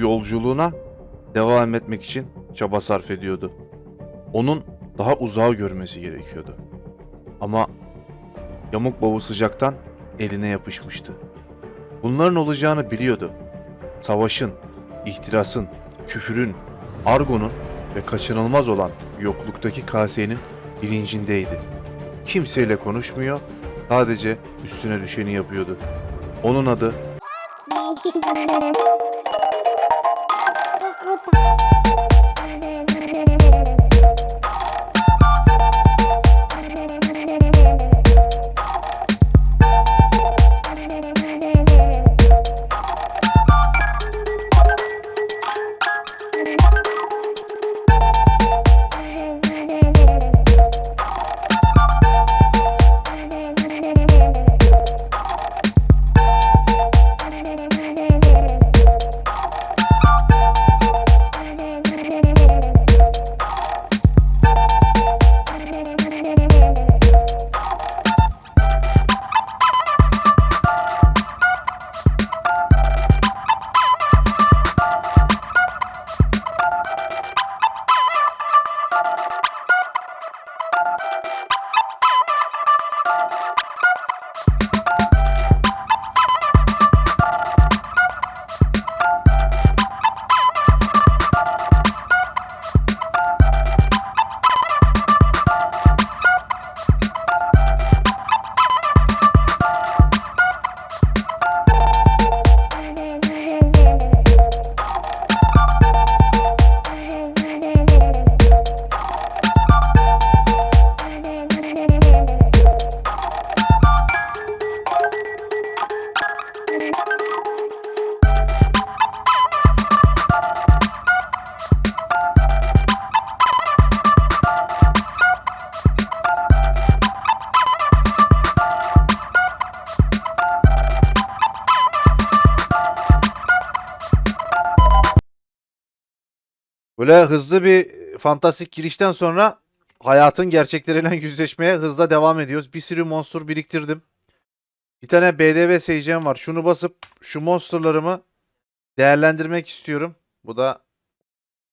yolculuğuna devam etmek için çaba sarf ediyordu. Onun daha uzağı görmesi gerekiyordu. Ama yamuk bavu sıcaktan eline yapışmıştı. Bunların olacağını biliyordu. Savaşın, ihtirasın, küfürün, argonun ve kaçınılmaz olan yokluktaki kasenin bilincindeydi. Kimseyle konuşmuyor, sadece üstüne düşeni yapıyordu. Onun adı Böyle hızlı bir fantastik girişten sonra hayatın gerçekleriyle yüzleşmeye hızla devam ediyoruz. Bir sürü monster biriktirdim. Bir tane BDV seyircem var. Şunu basıp şu monsterlarımı değerlendirmek istiyorum. Bu da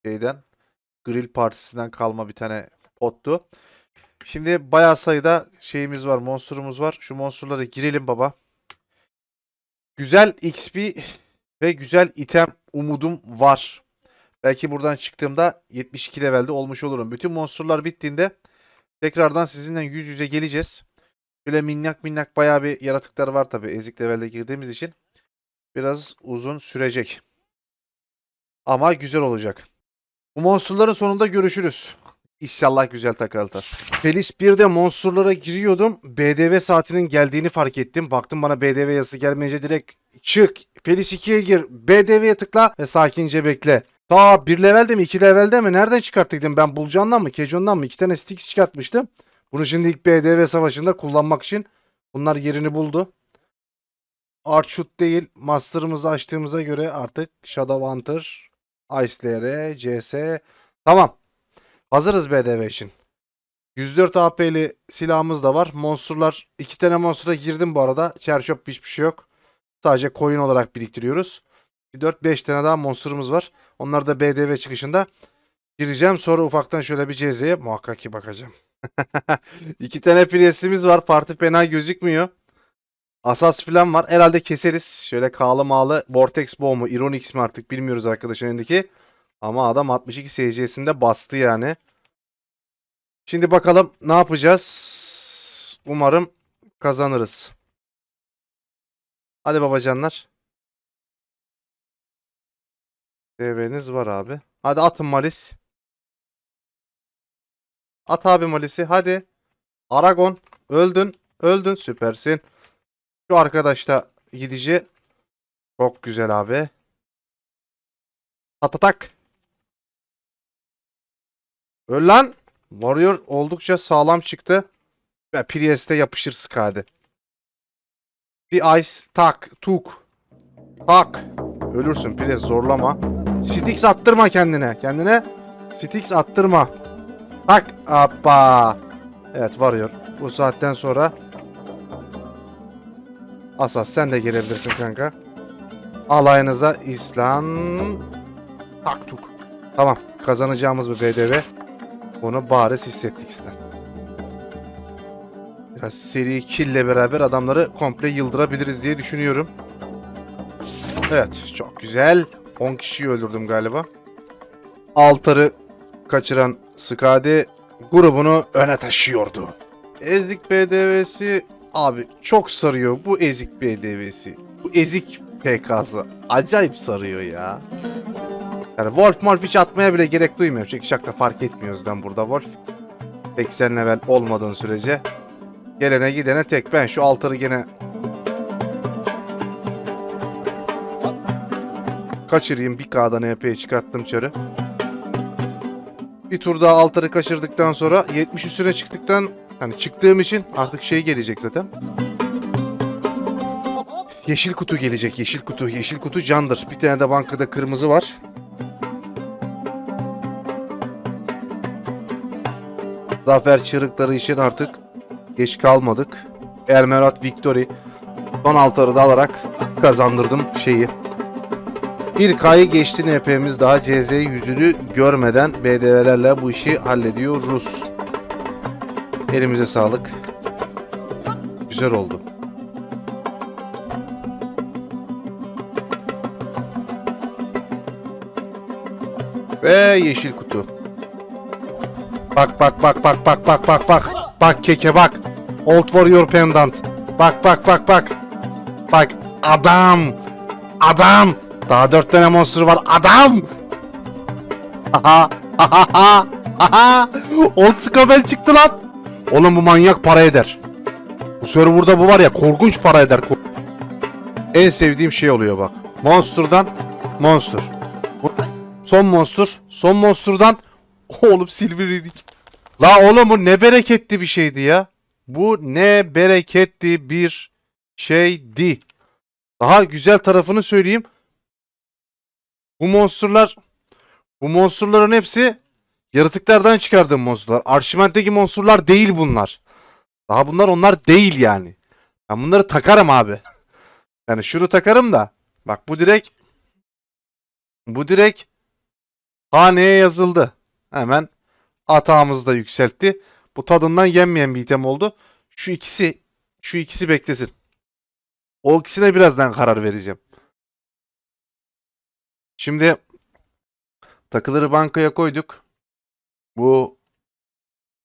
şeyden Grill Partisi'nden kalma bir tane pottu. Şimdi bayağı sayıda şeyimiz var, monsterumuz var. Şu monsterlara girelim baba. Güzel XP ve güzel item umudum var. Belki buradan çıktığımda 72 levelde olmuş olurum. Bütün monsterlar bittiğinde tekrardan sizinle yüz yüze geleceğiz. Böyle minnak minnak bayağı bir yaratıklar var tabii ezik levelde girdiğimiz için. Biraz uzun sürecek. Ama güzel olacak. Bu monsterların sonunda görüşürüz. İnşallah güzel takılır. Felis 1'de monsterlara giriyordum. BDV saatinin geldiğini fark ettim. Baktım bana BDV yazısı gelmeyince direkt çık. Felis 2'ye gir. BDV'ye tıkla ve sakince bekle. Ta 1 levelde mi 2 levelde mi? Nereden çıkarttıydım ben? Bulcan'dan mı? Kecon'dan mı? 2 tane stick çıkartmıştım. Bunu şimdi ilk BDV savaşında kullanmak için bunlar yerini buldu. Archut değil. Master'ımızı açtığımıza göre artık Shadow Hunter, Ice Lair'e, CS. Tamam. Hazırız BDV için. 104 AP'li silahımız da var. Monsterlar. iki tane monster'a girdim bu arada. Çerçöp hiçbir şey yok. Sadece coin olarak biriktiriyoruz. Bir 4-5 tane daha monster'ımız var. Onlar da BDV çıkışında gireceğim. Sonra ufaktan şöyle bir CZ'ye muhakkak ki bakacağım. İki tane presimiz var. Parti fena gözükmüyor. Asas falan var. Herhalde keseriz. Şöyle kağlı mağlı Vortex Bow mu? Ironix mi artık bilmiyoruz arkadaşın elindeki. Ama adam 62 SC'sinde bastı yani. Şimdi bakalım ne yapacağız. Umarım kazanırız. Hadi babacanlar. DV'niz var abi. Hadi atın Malis. At abi Malis'i. Hadi. Aragon. Öldün. Öldün. Süpersin. Şu arkadaş da gidici. Çok güzel abi. Atatak. Öl lan. Warrior oldukça sağlam çıktı. Ve Priest'e yapışır skadi. Bir ice tak tuk. Tak. Ölürsün Priest zorlama. Stix attırma kendine. Kendine Stix attırma. Tak. Hoppa. Evet varıyor. Bu saatten sonra Asas sen de gelebilirsin kanka. Alayınıza İslam. Taktuk. Tamam. Kazanacağımız bir BDV. Bunu bariz hissettik işte. Biraz seri kille beraber adamları komple yıldırabiliriz diye düşünüyorum. Evet. Çok güzel. 10 kişiyi öldürdüm galiba. Altar'ı kaçıran Skadi grubunu öne taşıyordu. Ezik BDV'si abi çok sarıyor bu ezik BDV'si. Bu ezik PK'sı acayip sarıyor ya. Yani Wolf Morph hiç atmaya bile gerek duymuyor. Çünkü da fark etmiyor yüzden burada Wolf. 80 level olmadığın sürece gelene gidene tek. Ben şu altarı gene kaçırayım. Bir K'dan EP'yi çıkarttım çarı. Bir tur daha altarı kaçırdıktan sonra 70 üstüne çıktıktan hani çıktığım için artık şey gelecek zaten. Yeşil kutu gelecek. Yeşil kutu. Yeşil kutu candır. Bir tane de bankada kırmızı var. Zafer çığlıkları için artık geç kalmadık. Ermerat Victory son altarı da alarak kazandırdım şeyi. Bir K'yı geçti NP'miz daha CZ yüzünü görmeden BDV'lerle bu işi hallediyoruz. Elimize sağlık. Güzel oldu. Ve yeşil kutu. Bak bak bak bak bak bak bak bak. Bak keke bak. Old Warrior Pendant. Bak bak bak bak. Bak adam. Adam. Daha dört tane monster var. Adam. Aha. Aha. Aha. Old Scabel çıktı lan. Oğlum bu manyak para eder. Bu serverda bu var ya korkunç para eder. En sevdiğim şey oluyor bak. Monster'dan Monster. Son Monster. Son Monster'dan Oğlum Silver Ring. La oğlum bu ne bereketli bir şeydi ya. Bu ne bereketli bir şeydi. Daha güzel tarafını söyleyeyim. Bu monsterlar bu monsterların hepsi yaratıklardan çıkardığım monsterlar. Arşiment'teki monsterlar değil bunlar. Daha bunlar onlar değil yani. Ben bunları takarım abi. Yani şunu takarım da. Bak bu direkt bu direkt haneye yazıldı. Hemen atağımızı da yükseltti. Bu tadından yenmeyen bir item oldu. Şu ikisi şu ikisi beklesin. O ikisine birazdan karar vereceğim. Şimdi takıları bankaya koyduk. Bu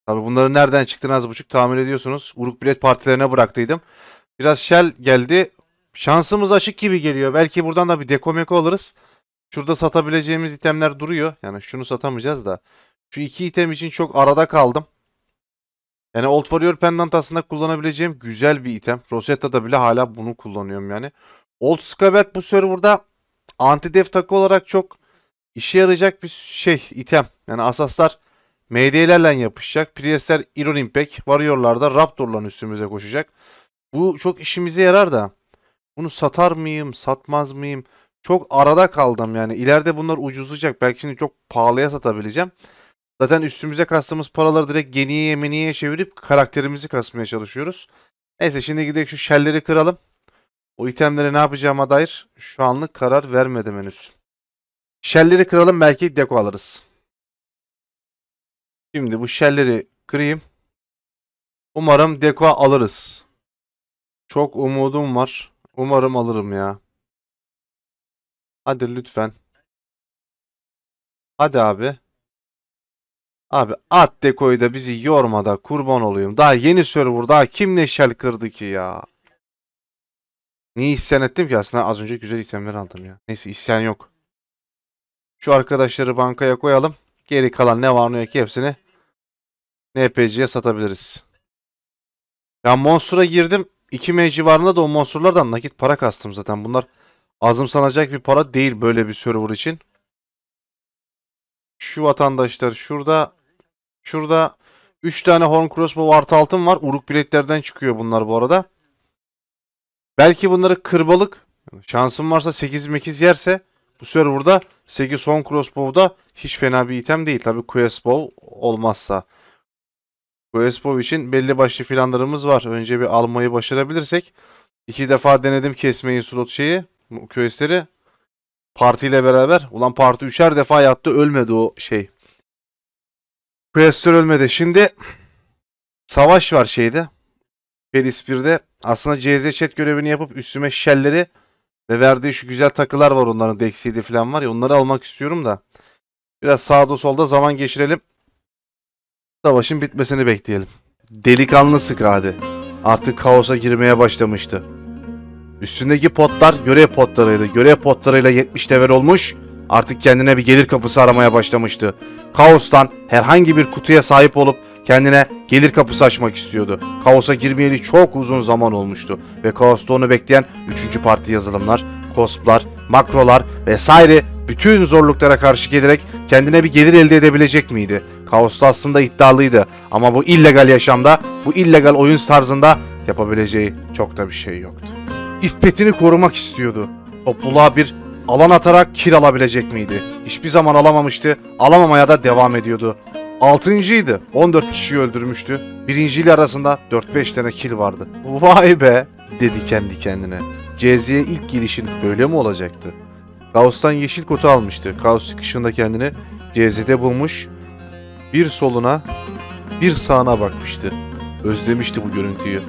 tabi bunların nereden çıktığını az buçuk tahmin ediyorsunuz. Uruk bilet partilerine bıraktıydım. Biraz shell geldi. Şansımız açık gibi geliyor. Belki buradan da bir dekomeko alırız. Şurada satabileceğimiz itemler duruyor. Yani şunu satamayacağız da. Şu iki item için çok arada kaldım. Yani Old Warrior Pendant aslında kullanabileceğim güzel bir item. Rosetta'da bile hala bunu kullanıyorum yani. Old Scabbard bu serverda anti-dev takı olarak çok işe yarayacak bir şey, item. Yani asaslar MD'lerle yapışacak. Priestler Iron Impact, Warrior'lar da Raptor'ların üstümüze koşacak. Bu çok işimize yarar da. Bunu satar mıyım, satmaz mıyım? Çok arada kaldım yani. İleride bunlar ucuzlayacak. Belki şimdi çok pahalıya satabileceğim. Zaten üstümüze kastığımız paraları direkt geniye yemeniye çevirip karakterimizi kasmaya çalışıyoruz. Neyse şimdi gidelim şu shellleri kıralım. O itemlere ne yapacağıma dair şu anlık karar vermedim henüz. Shellleri kıralım belki deko alırız. Şimdi bu shellleri kırayım. Umarım deko alırız. Çok umudum var. Umarım alırım ya. Hadi lütfen. Hadi abi. Abi at dekoyu da bizi yorma da kurban olayım. Daha yeni server daha kim ne shell kırdı ki ya. Niye isyan ettim ki aslında az önce güzel itemler aldım ya. Neyse isyan yok. Şu arkadaşları bankaya koyalım. Geri kalan ne var ne yok hepsini NPC'ye satabiliriz. Ya Monster'a girdim. 2 M civarında da o Monster'lardan nakit para kastım zaten. Bunlar azımsanacak bir para değil böyle bir server için. Şu vatandaşlar şurada şurada 3 tane Horn Crossbow artı altın var. Uruk biletlerden çıkıyor bunlar bu arada. Belki bunları kırbalık şansım varsa 8 mekiz yerse bu serverda 8 Horn Crossbow'da hiç fena bir item değil. Tabi Quest Bow olmazsa. Quest Bow için belli başlı planlarımız var. Önce bir almayı başarabilirsek. iki defa denedim kesmeyi slot şeyi. Questleri. partiyle beraber. Ulan parti üçer defa yattı ölmedi o şey. Questör ölmedi. Şimdi savaş var şeyde. Felis 1'de. Aslında CZ chat görevini yapıp üstüme shellleri ve verdiği şu güzel takılar var onların Dexy'de falan var ya onları almak istiyorum da. Biraz sağda solda zaman geçirelim. Savaşın bitmesini bekleyelim. Delikanlı sık hadi. Artık kaosa girmeye başlamıştı. Üstündeki potlar görev potlarıydı. Görev potlarıyla 70 level olmuş. Artık kendine bir gelir kapısı aramaya başlamıştı. Kaos'tan herhangi bir kutuya sahip olup kendine gelir kapısı açmak istiyordu. Kaos'a girmeyeli çok uzun zaman olmuştu. Ve Kaos'ta onu bekleyen 3. parti yazılımlar, cosplar, makrolar vesaire bütün zorluklara karşı gelerek kendine bir gelir elde edebilecek miydi? Kaos'ta aslında iddialıydı ama bu illegal yaşamda, bu illegal oyun tarzında yapabileceği çok da bir şey yoktu. İffetini korumak istiyordu. Topluluğa bir alan atarak kill alabilecek miydi? Hiçbir zaman alamamıştı, alamamaya da devam ediyordu. Altıncıydı. 14 kişiyi öldürmüştü. Birinciyle arasında 4-5 tane kill vardı. Vay be dedi kendi kendine. CZ'ye ilk gelişin böyle mi olacaktı? Kaos'tan yeşil kutu almıştı. Kaos çıkışında kendini CZ'de bulmuş. Bir soluna, bir sağına bakmıştı. Özlemişti bu görüntüyü.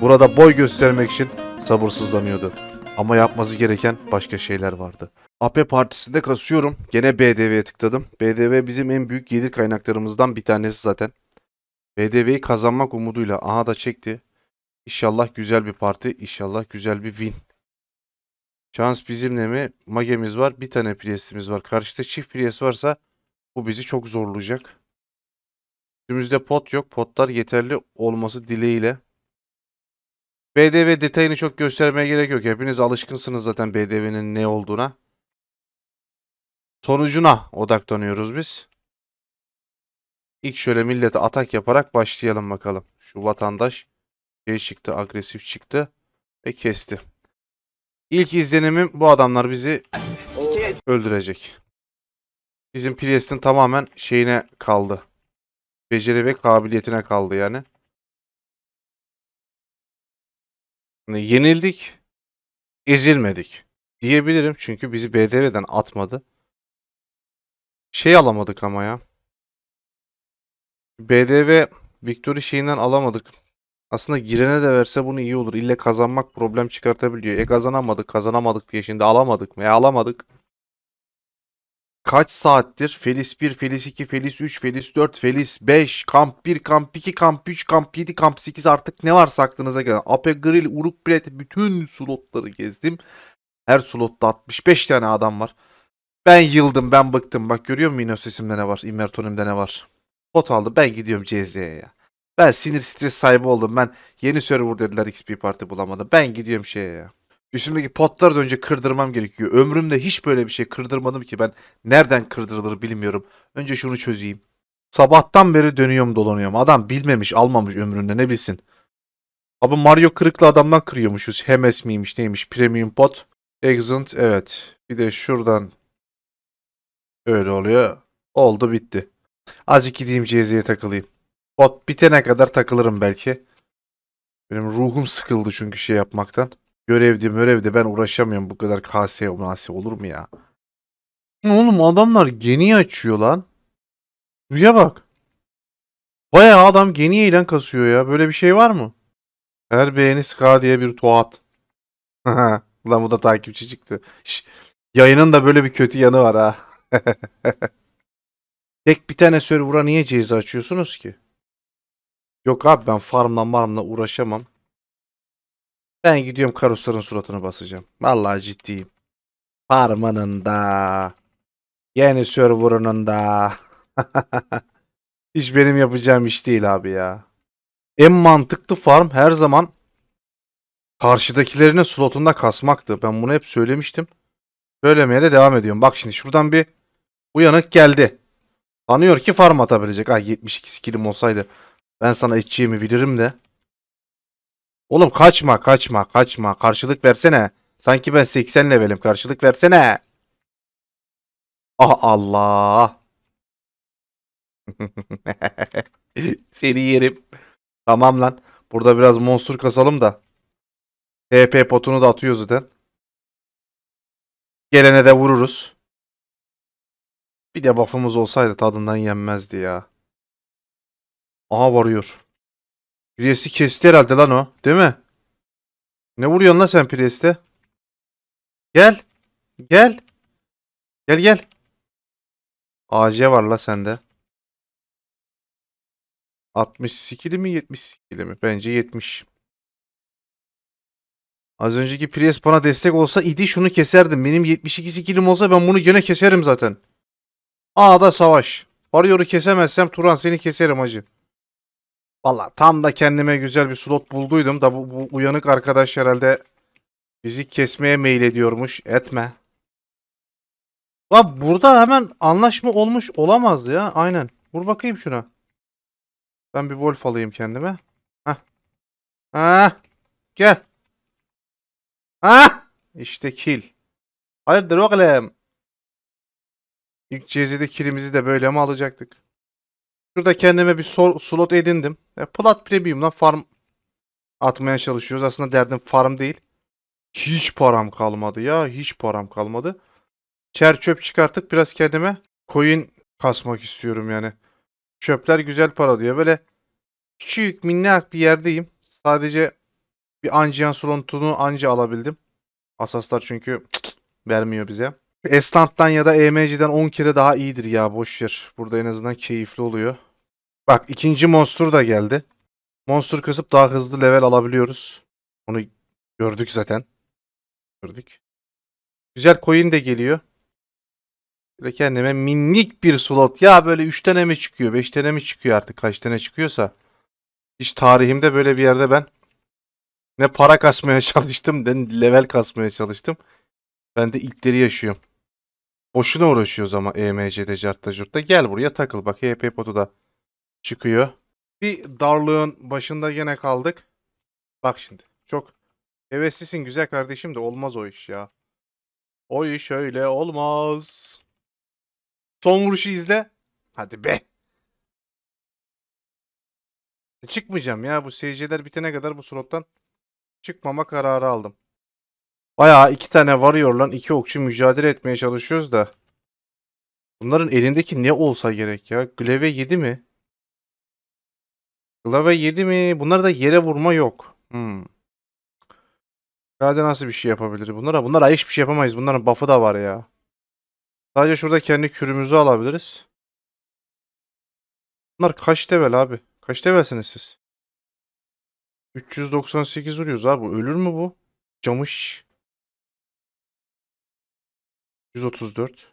Burada boy göstermek için sabırsızlanıyordu. Ama yapması gereken başka şeyler vardı. AP partisinde kasıyorum. Gene BDV'ye tıkladım. BDV bizim en büyük gelir kaynaklarımızdan bir tanesi zaten. BDV'yi kazanmak umuduyla aha da çekti. İnşallah güzel bir parti, inşallah güzel bir win. Şans bizimle mi? Magemiz var, bir tane Priest'imiz var. Karşıda çift Priest varsa bu bizi çok zorlayacak. Üstümüzde pot yok. Potlar yeterli olması dileğiyle. BDV detayını çok göstermeye gerek yok. Hepiniz alışkınsınız zaten BDV'nin ne olduğuna. Sonucuna odaklanıyoruz biz. İlk şöyle millete atak yaparak başlayalım bakalım. Şu vatandaş şey çıktı, agresif çıktı ve kesti. İlk izlenimim bu adamlar bizi öldürecek. Bizim Priest'in tamamen şeyine kaldı. Beceri ve kabiliyetine kaldı yani. Yenildik, ezilmedik diyebilirim çünkü bizi BDV'den atmadı. Şey alamadık ama ya. BDV Victory şeyinden alamadık. Aslında girene de verse bunu iyi olur. İlle kazanmak problem çıkartabiliyor. E kazanamadık, kazanamadık diye şimdi alamadık mı? E alamadık. Kaç saattir Felis 1, Felis 2, Felis 3, Felis 4, Felis 5, Kamp 1, Kamp 2, Kamp 3, Kamp 7, Kamp 8 artık ne varsa aklınıza gelen. Ape Grill, Uruk Bilet bütün slotları gezdim. Her slotta 65 tane adam var. Ben yıldım, ben bıktım. Bak görüyor musun Inosesim'de ne var? Immertonim'de ne var? Pot aldı. Ben gidiyorum CZ'ye ya. Ben sinir stres sahibi oldum. Ben yeni server dediler XP parti bulamadı. Ben gidiyorum şeye ya. Üstümdeki potları da önce kırdırmam gerekiyor. Ömrümde hiç böyle bir şey kırdırmadım ki ben nereden kırdırılır bilmiyorum. Önce şunu çözeyim. Sabahtan beri dönüyorum dolanıyorum. Adam bilmemiş almamış ömründe ne bilsin. Abi Mario kırıklı adamdan kırıyormuşuz. Hemes miymiş neymiş premium pot. Exant evet. Bir de şuradan öyle oluyor. Oldu bitti. Azıcık gideyim CZ'ye takılayım. Pot bitene kadar takılırım belki. Benim ruhum sıkıldı çünkü şey yapmaktan. Görevdi mörevdi ben uğraşamıyorum bu kadar KS umasi olur mu ya? Oğlum adamlar geni açıyor lan. Şuraya bak. Bayağı adam geni ile kasıyor ya. Böyle bir şey var mı? Her beğeni ska diye bir tuat. Lan bu da takipçi çıktı. Şş, yayının da böyle bir kötü yanı var ha. Tek bir tane server'a niye ceza açıyorsunuz ki? Yok abi ben farmla marmla uğraşamam. Ben gidiyorum karusların suratını basacağım. Vallahi ciddiyim. Farmının da. Yeni server'ının da. Hiç benim yapacağım iş değil abi ya. En mantıklı farm her zaman karşıdakilerinin slotunda kasmaktı. Ben bunu hep söylemiştim. Söylemeye de devam ediyorum. Bak şimdi şuradan bir uyanık geldi. Sanıyor ki farm atabilecek. Ay 72 skillim olsaydı ben sana içeceğimi bilirim de. Oğlum kaçma kaçma kaçma. Karşılık versene. Sanki ben 80 levelim. Karşılık versene. Ah Allah. Seni yerim. Tamam lan. Burada biraz monster kasalım da. TP potunu da atıyor zaten. Gelene de vururuz. Bir de buff'ımız olsaydı tadından yenmezdi ya. Aha varıyor. Priest'i kesti herhalde lan o. Değil mi? Ne vuruyorsun lan sen Priest'e? Gel. Gel. Gel gel. AC var la sende. 60 skill'i mi 70 skill'i mi? Bence 70. Az önceki Priest bana destek olsa idi şunu keserdim. Benim 72 skill'im olsa ben bunu gene keserim zaten. A'da savaş. Warrior'u kesemezsem Turan seni keserim hacı. Valla tam da kendime güzel bir slot bulduydum da bu, bu uyanık arkadaş herhalde bizi kesmeye meylediyormuş. Etme. Lan burada hemen anlaşma olmuş olamaz ya. Aynen. Vur bakayım şuna. Ben bir wolf alayım kendime. Heh. Heh. Gel. Heh. İşte kill. Hayırdır oğlum? İlk CZ'de killimizi de böyle mi alacaktık? Şurada kendime bir slot edindim. E, Plat Premium'dan farm atmaya çalışıyoruz. Aslında derdim farm değil. Hiç param kalmadı ya. Hiç param kalmadı. Çer çöp çıkartıp biraz kendime coin kasmak istiyorum yani. Çöpler güzel para diyor. Böyle küçük minnak bir yerdeyim. Sadece bir Anjiyan slotunu anca alabildim. Asaslar çünkü vermiyor bize. Estant'tan ya da EMC'den 10 kere daha iyidir ya boş ver. Burada en azından keyifli oluyor. Bak ikinci monster da geldi. Monster kasıp daha hızlı level alabiliyoruz. Onu gördük zaten. Gördük. Güzel coin de geliyor. Böyle kendime minik bir slot. Ya böyle 3 tane mi çıkıyor? 5 tane mi çıkıyor artık? Kaç tane çıkıyorsa. Hiç tarihimde böyle bir yerde ben ne para kasmaya çalıştım ne level kasmaya çalıştım. Ben de ilkleri yaşıyorum. Boşuna uğraşıyoruz ama E EMC'de, cartta curtta. Gel buraya takıl bak. HP potu da çıkıyor. Bir darlığın başında gene kaldık. Bak şimdi. Çok heveslisin güzel kardeşim de olmaz o iş ya. O iş öyle olmaz. Son vuruşu izle. Hadi be. Çıkmayacağım ya. Bu SC'ler bitene kadar bu slottan çıkmama kararı aldım. Bayağı iki tane varıyorlar, iki okçu mücadele etmeye çalışıyoruz da. Bunların elindeki ne olsa gerek ya? Glaive 7 mi? Glaive 7 mi? Bunlarda yere vurma yok. Hmm. Hadi nasıl bir şey yapabilir bunlara? Bunlara hiçbir şey yapamayız. Bunların buff'ı da var ya. Sadece şurada kendi kürümüzü alabiliriz. Bunlar kaç level abi? Kaç levelsiniz siz? 398 vuruyoruz abi. Ölür mü bu? Camış. 134.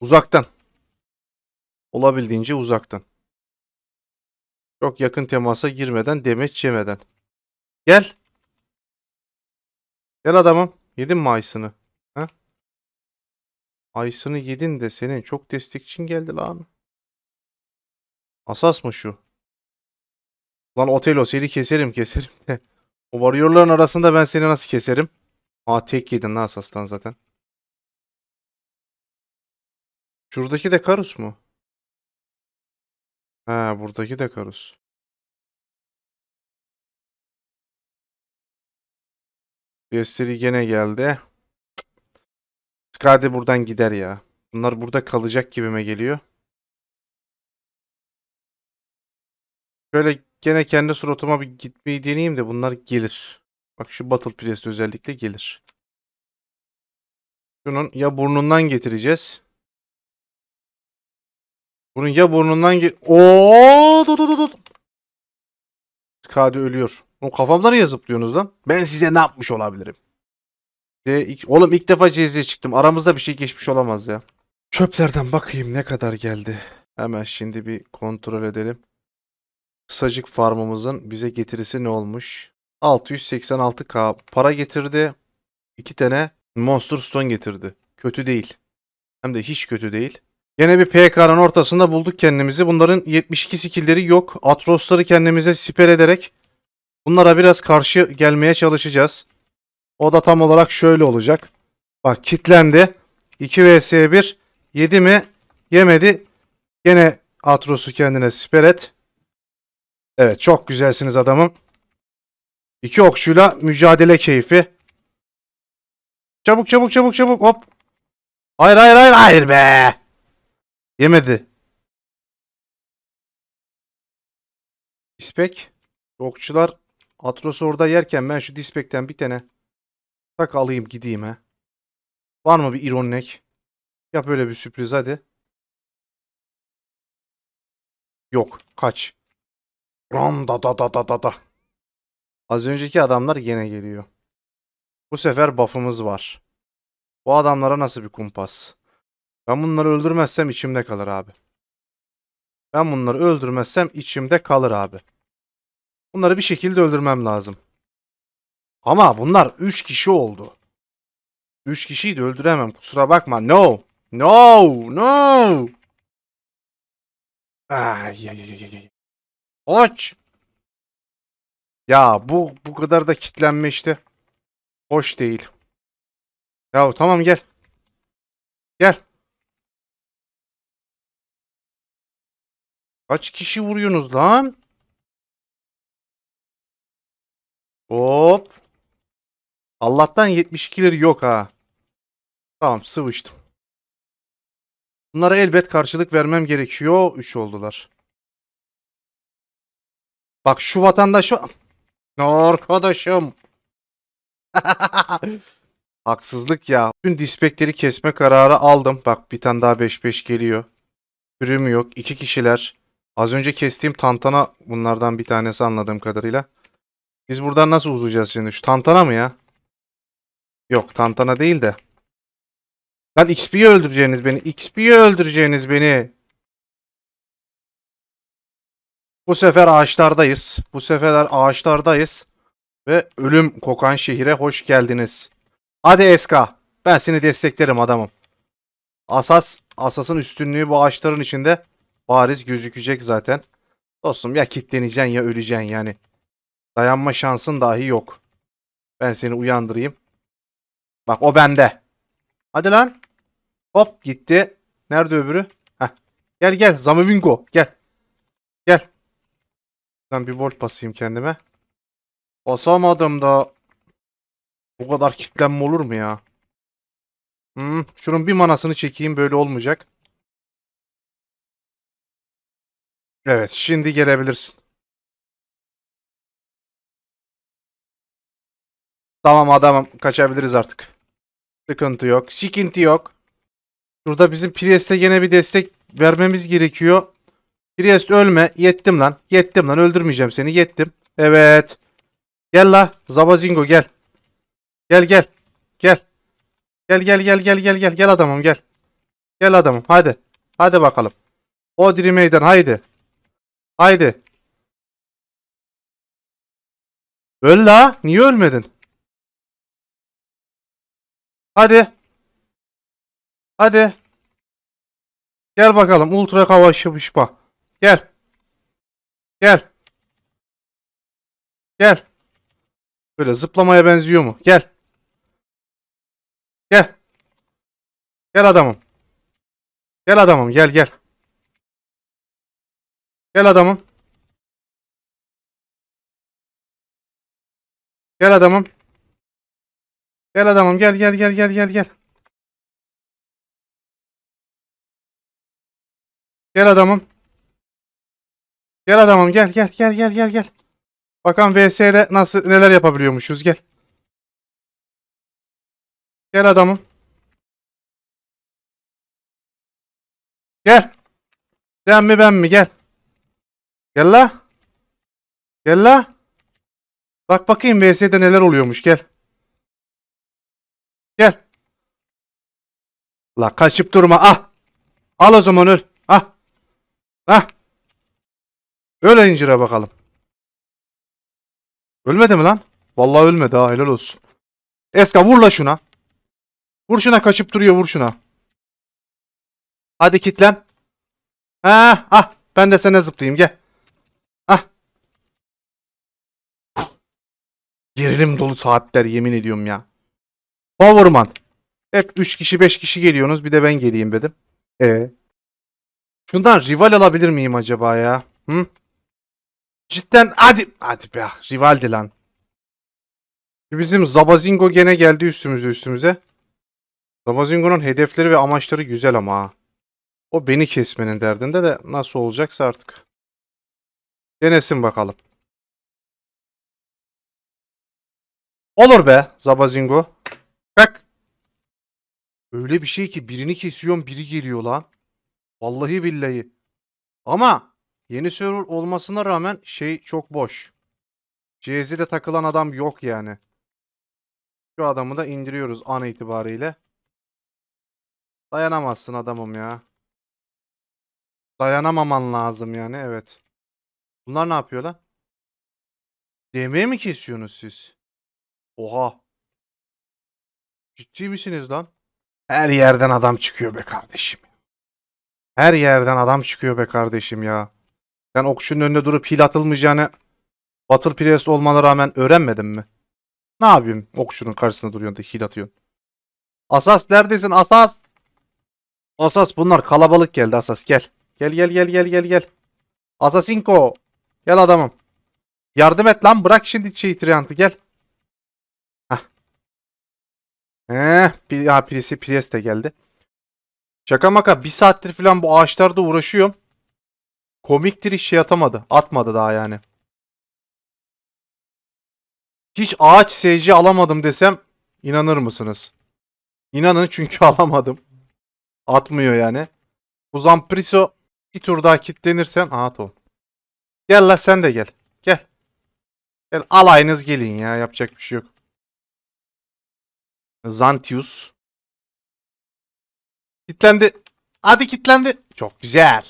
Uzaktan. Olabildiğince uzaktan. Çok yakın temasa girmeden, demeç yemeden. Gel. Gel adamım. Yedin mi Ayısını? Ha? Ayısını yedin de senin çok destekçin geldi lan. Asas mı şu? Lan Otelo seni keserim keserim de. O varıyorların arasında ben seni nasıl keserim? Aa tek yedin lan Asas'tan zaten. Şuradaki de Karus mu? Ha buradaki de Karus. Yesiri gene geldi. Skadi buradan gider ya. Bunlar burada kalacak gibime geliyor. Şöyle gene kendi suratıma bir gitmeyi deneyeyim de bunlar gelir. Bak şu Battle Priest özellikle gelir. Şunun ya burnundan getireceğiz. Bunun ya burnundan ge... Oo, dur dur dur dur. Ölüyor. O kafamda niye zıplıyorsunuz lan? Ben size ne yapmış olabilirim? De, ilk- oğlum ilk defa CZ'ye çıktım. Aramızda bir şey geçmiş olamaz ya. Çöplerden bakayım ne kadar geldi. Hemen şimdi bir kontrol edelim. Kısacık farmımızın bize getirisi ne olmuş? 686k para getirdi. 2 tane Monster Stone getirdi. Kötü değil. Hem de hiç kötü değil. Yine bir PK'nın ortasında bulduk kendimizi. Bunların 72 skill'leri yok. Atrosları kendimize siper ederek bunlara biraz karşı gelmeye çalışacağız. O da tam olarak şöyle olacak. Bak kitlendi. 2 vs 1. Yedi mi? Yemedi. Gene Atros'u kendine siper et. Evet çok güzelsiniz adamım. İki okçuyla mücadele keyfi. Çabuk çabuk çabuk çabuk hop. Hayır hayır hayır hayır be. Yemedi. İspek. Okçular Atros'u orada yerken ben şu Dispek'ten bir tane tak alayım gideyim ha. Var mı bir ironek? Yap öyle bir sürpriz hadi. Yok. Kaç. Ram da da da da da da. Az önceki adamlar yine geliyor. Bu sefer buff'ımız var. Bu adamlara nasıl bir kumpas? Ben bunları öldürmezsem içimde kalır abi. Ben bunları öldürmezsem içimde kalır abi. Bunları bir şekilde öldürmem lazım. Ama bunlar 3 kişi oldu. 3 kişiyi de öldüremem. Kusura bakma. No. No. No. Ay, ay, ay, ay. Aç. Ya bu bu kadar da kitlenme işte. Hoş değil. Ya tamam gel. Gel. Kaç kişi vuruyorsunuz lan? Hop. Allah'tan 72'leri yok ha. Tamam sıvıştım. Bunlara elbet karşılık vermem gerekiyor. 3 oldular. Bak şu vatandaşı... Arkadaşım. Haksızlık ya. Tüm dispekleri kesme kararı aldım. Bak bir tane daha 5-5 geliyor. Sürüm yok. İki kişiler. Az önce kestiğim tantana bunlardan bir tanesi anladığım kadarıyla. Biz buradan nasıl uzayacağız şimdi? Şu tantana mı ya? Yok tantana değil de. Lan XP'yi öldüreceğiniz beni. XP'yi öldüreceğiniz beni. Bu sefer ağaçlardayız. Bu sefer ağaçlardayız. Ve ölüm kokan şehire hoş geldiniz. Hadi Eska. Ben seni desteklerim adamım. Asas, Asas'ın üstünlüğü bu ağaçların içinde bariz gözükecek zaten. Dostum ya kitleneceksin ya öleceksin yani. Dayanma şansın dahi yok. Ben seni uyandırayım. Bak o bende. Hadi lan. Hop gitti. Nerede öbürü? Heh. Gel gel Zamavingo gel. Gel. Ben bir volt basayım kendime. Basamadım da. Bu kadar kitlenme olur mu ya? Hmm, şunun bir manasını çekeyim böyle olmayacak. Evet şimdi gelebilirsin. Tamam adamım kaçabiliriz artık. Sıkıntı yok. Sıkıntı yok. Şurada bizim Priest'e gene bir destek vermemiz gerekiyor. Priest ölme. Yettim lan. Yettim lan. Öldürmeyeceğim seni. Yettim. Evet. Gel la. Zabazingo gel. Gel gel. Gel. Gel gel gel gel gel gel. Gel adamım gel. Gel adamım. Hadi. Hadi bakalım. Odri meydan. Haydi. Haydi. Öl la. Niye ölmedin? Hadi. Hadi. Gel bakalım. Ultra kavaş yapışma. Gel. Gel. Gel. Böyle zıplamaya benziyor mu? Gel. Gel. Gel adamım. Gel adamım. Gel gel. Gel adamım. Gel adamım. Gel adamım. Gel gel gel gel gel gel. Gel adamım. Gel adamım gel gel gel gel gel gel. Bakalım VS nasıl neler yapabiliyormuşuz gel. Gel adamım. Gel. Sen mi ben mi gel. Gel la. Gel la. Bak bakayım VS'de neler oluyormuş gel. Gel. La kaçıp durma ah. Al o zaman öl. Ah. Ah. Öyle incire bakalım. Ölmedi mi lan? Vallahi ölmedi ha helal olsun. Eska vur la şuna. Vur şuna kaçıp duruyor vur şuna. Hadi kitlen. Ha, ah ben de sana zıplayayım gel. Ah. Gerilim dolu saatler yemin ediyorum ya. Powerman. Hep 3 kişi 5 kişi geliyorsunuz bir de ben geleyim dedim. E. Şundan rival alabilir miyim acaba ya? Hı? Cidden hadi hadi be rivaldi lan. Bizim Zabazingo gene geldi üstümüze üstümüze. Zamazingo'nun hedefleri ve amaçları güzel ama ha. O beni kesmenin derdinde de nasıl olacaksa artık. Denesin bakalım. Olur be Zabazingo. Kalk. Öyle bir şey ki birini kesiyorum biri geliyor lan. Vallahi billahi. Ama yeni server olmasına rağmen şey çok boş. CZ'de takılan adam yok yani. Şu adamı da indiriyoruz an itibariyle. Dayanamazsın adamım ya. Dayanamaman lazım yani evet. Bunlar ne yapıyor lan? DM mi kesiyorsunuz siz? Oha. Ciddi misiniz lan? Her yerden adam çıkıyor be kardeşim. Her yerden adam çıkıyor be kardeşim ya. Sen okçunun önünde durup hil atılmayacağını Battle Priest olmana rağmen öğrenmedin mi? Ne yapayım? Okçunun karşısında duruyorsun da hil atıyorsun. Asas neredesin Asas? Asas bunlar kalabalık geldi Asas gel. Gel gel gel gel gel gel. Asasinko. Gel adamım. Yardım et lan bırak şimdi şey Triant'ı gel. Eh, bir ya Priest, Priest de geldi. Şaka maka bir saattir falan bu ağaçlarda uğraşıyorum. Komiktir hiç şey atamadı. Atmadı daha yani. Hiç ağaç SC alamadım desem inanır mısınız? İnanın çünkü alamadım. Atmıyor yani. Bu Zampriso bir tur daha kilitlenirsen at ol. Gel la sen de gel. Gel. Gel alayınız gelin ya yapacak bir şey yok. Zantius. Kitlendi. Hadi kitlendi. Çok güzel.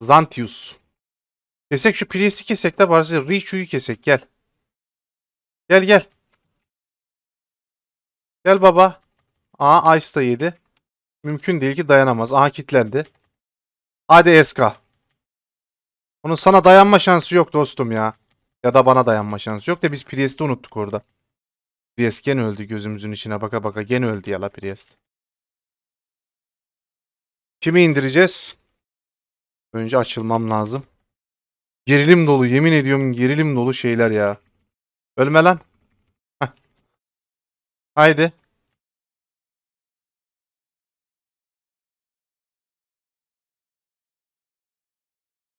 Zantius. Kesek şu Priest'i kesek de bari Richu'yu kesek gel. Gel gel. Gel baba. Aa Ice da yedi. Mümkün değil ki dayanamaz. Aha kilitlendi. Hadi Eska. Onun sana dayanma şansı yok dostum ya. Ya da bana dayanma şansı yok da biz Priest'i unuttuk orada. Priest gene öldü gözümüzün içine baka baka. Gene öldü ya la Priest. Kimi indireceğiz? Önce açılmam lazım. Gerilim dolu yemin ediyorum gerilim dolu şeyler ya. Ölme lan. Heh. Haydi.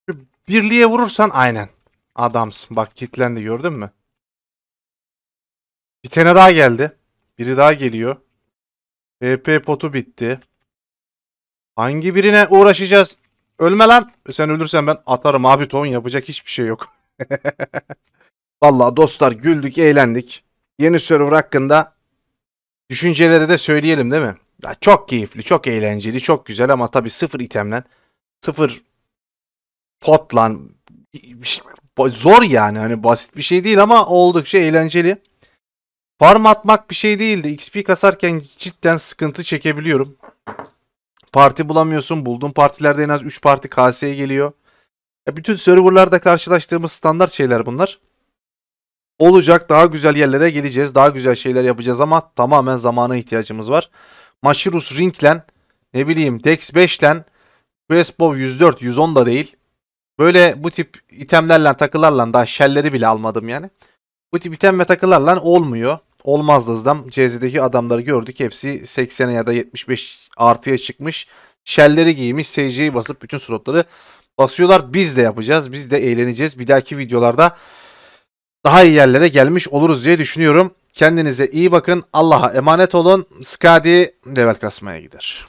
Şu birliğe vurursan aynen. Adamsın. Bak kilitlendi gördün mü? Bir tane daha geldi. Biri daha geliyor. PP potu bitti. Hangi birine uğraşacağız? Ölme lan. Sen ölürsen ben atarım abi ton yapacak hiçbir şey yok. Vallahi dostlar güldük, eğlendik. Yeni server hakkında düşünceleri de söyleyelim değil mi? Ya çok keyifli, çok eğlenceli, çok güzel ama tabii sıfır itemlen, sıfır potlan zor yani. Hani basit bir şey değil ama oldukça eğlenceli. Farm atmak bir şey değildi. XP kasarken cidden sıkıntı çekebiliyorum. Parti bulamıyorsun. Bulduğun partilerde en az 3 parti KS'ye geliyor. Ya bütün serverlarda karşılaştığımız standart şeyler bunlar. Olacak daha güzel yerlere geleceğiz. Daha güzel şeyler yapacağız ama tamamen zamana ihtiyacımız var. Mashirus Ring'len ne bileyim Dex 5'ten Questbow 104 110 da değil. Böyle bu tip itemlerle takılarla daha shell'leri bile almadım yani. Bu tip item ve takılarla olmuyor. Olmaz da hızdan. CZ'deki adamları gördük. Hepsi 80'e ya da 75 artıya çıkmış. Shell'leri giymiş. SC'yi basıp bütün slotları basıyorlar. Biz de yapacağız. Biz de eğleneceğiz. Bir dahaki videolarda daha iyi yerlere gelmiş oluruz diye düşünüyorum. Kendinize iyi bakın. Allah'a emanet olun. Skadi level kasmaya gider.